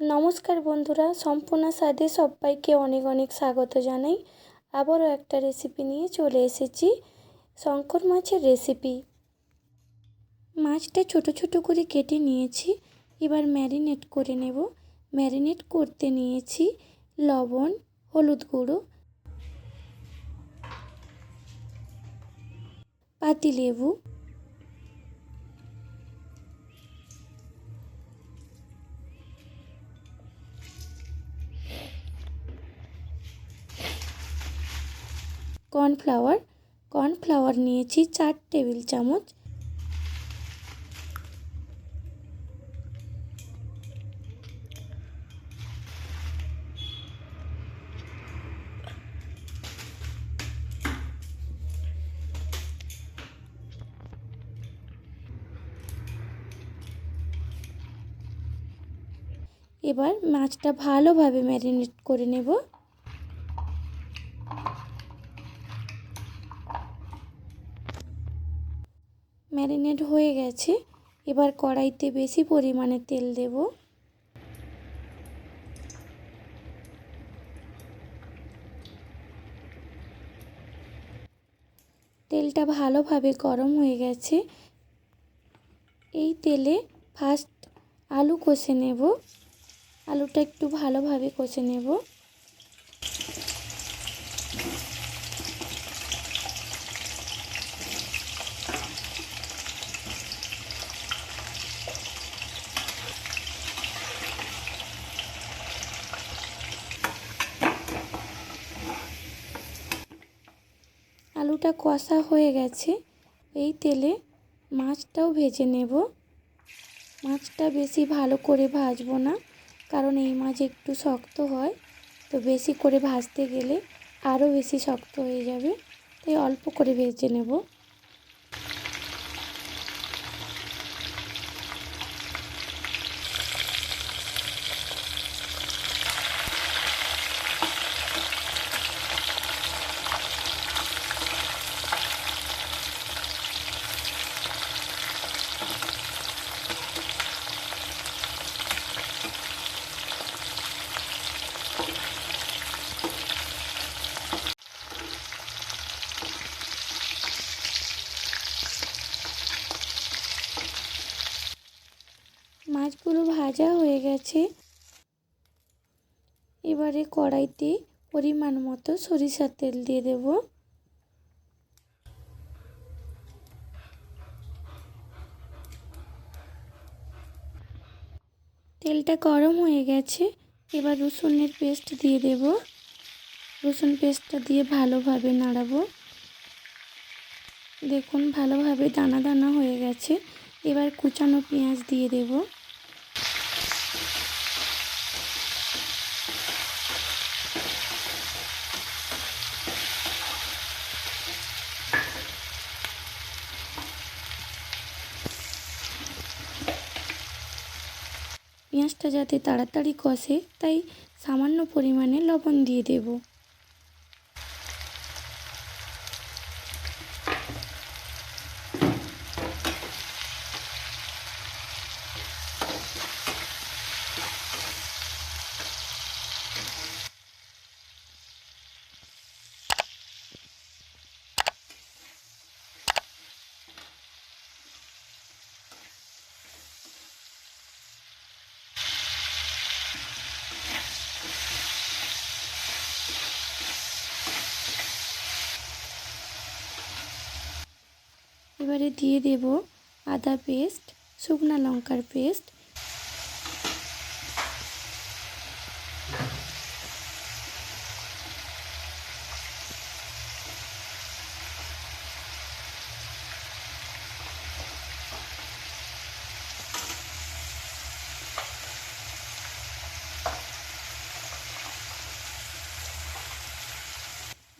নমস্কার বন্ধুরা, সম্পূর্ণ স্বাদে সবাইকে অনেক অনেক স্বাগত জানাই। আবারও একটা রেসিপি নিয়ে চলে এসেছি, শঙ্কর মাছের রেসিপি মাছটা ছোট ছোট করে কেটে নিয়েছি, এবার ম্যারিনেট করে নেব। ম্যারিনেট করতে নিয়েছি লবণ, হলুদ গুঁড়ো পাতিলেবু কর্নফ্লাওয়ার। কর্নফ্লাওয়ার নিয়েছি চার টেবিল চামচ। এবার মাছটা ভালোভাবে ম্যারিনেট করে নেব। ম্যারিনেট হয়ে গেছে। এবার কড়াইতে বেশি পরিমাণে তেল দেব। তেলটা ভালোভাবে গরম হয়ে গেছে। এই তেলে ফার্স্ট আলু কষে নেব। আলুটা একটু ভালোভাবে কষে নেব। আলুটা কষা হয়ে গেছে। এই তেলে মাছটাও ভেজে নেব। মাছটা বেশি ভালো করে ভাজবো না, কারণ এই মাছ একটু শক্ত হয়। তো বেশি করে ভাজতে গেলে আরও বেশি শক্ত হয়ে যাবে। তাই অল্প করে ভেজে নেব। মাছগুলো ভাজা হয়ে গেছে। এবারে কড়াইতে পরিমাণ মতো সরিষার তেল দিয়ে দেব। তেলটা গরম হয়ে গেছে, এবার রসুনের পেস্ট দিয়ে দেব। রসুন পেস্টটা দিয়ে ভালোভাবে নাড়াবো। দেখুন, ভালোভাবে দানা দানা হয়ে গেছে। এবার কুচানো পেঁয়াজ দিয়ে দেব। পেঁয়াজটা যাতে তাড়াতাড়ি কষে তাই সামান্য পরিমাণে লবণ দিয়ে দেব। এবারে দিয়ে দেব আদা পেস্ট শুকনো লঙ্কার পেস্ট।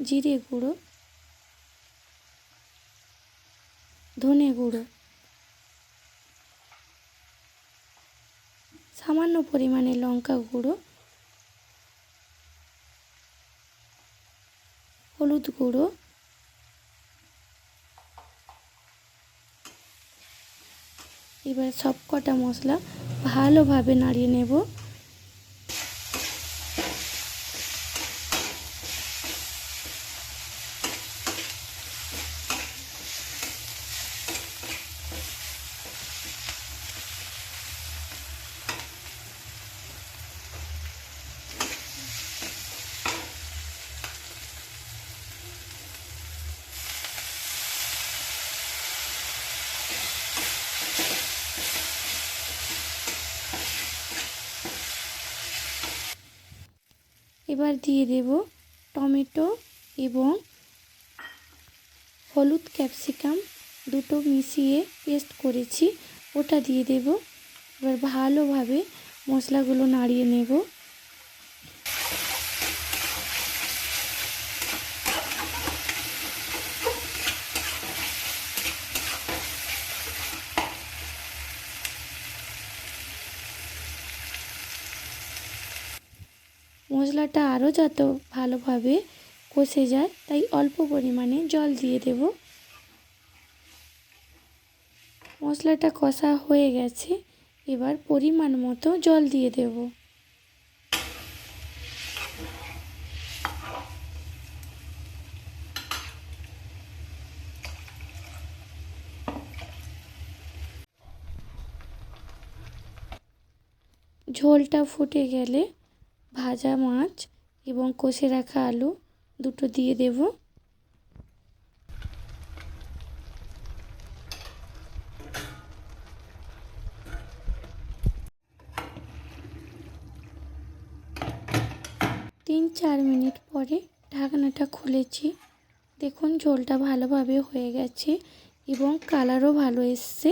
জিরে গুঁড়ো। ধনে গুঁড়ো। সামান্য পরিমাণে লঙ্কা গুঁড়ো। হলুদ গুঁড়ো। এবার সব কটা মশলা ভালোভাবে নাড়িয়ে নেব। এবার দিয়ে দেব টমেটো এবং হলুদ ক্যাপসিকাম। দুটো মিশিয়ে পেস্ট করেছি, ওটা দিয়ে দেব। এবার ভালোভাবে মশলাগুলো নাড়িয়ে নেব। মশলাটা আরও যত ভালোভাবে কষে যায়, তাই অল্প পরিমাণে জল দিয়ে দেব। মশলাটা কষা হয়ে গেছে, এবার পরিমাণ মতো জল দিয়ে দেব। ঝোলটা ফুটে গেলে ভাজা মাছ এবং কষে রাখা আলু দুটো দিয়ে দেব। তিন চার মিনিট পরে ঢাকনাটা খুলেছি। দেখুন, ঝোলটা ভালোভাবে হয়ে গেছে এবং কালারও ভালো এসছে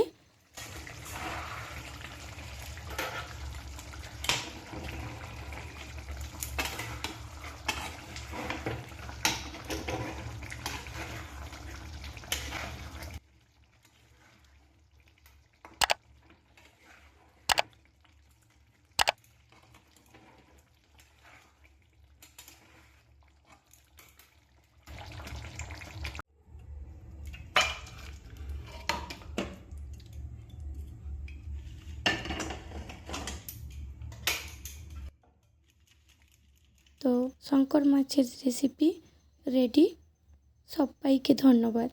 তো শঙ্কর মাছের রেসিপি রেডি সবাইকে ধন্যবাদ।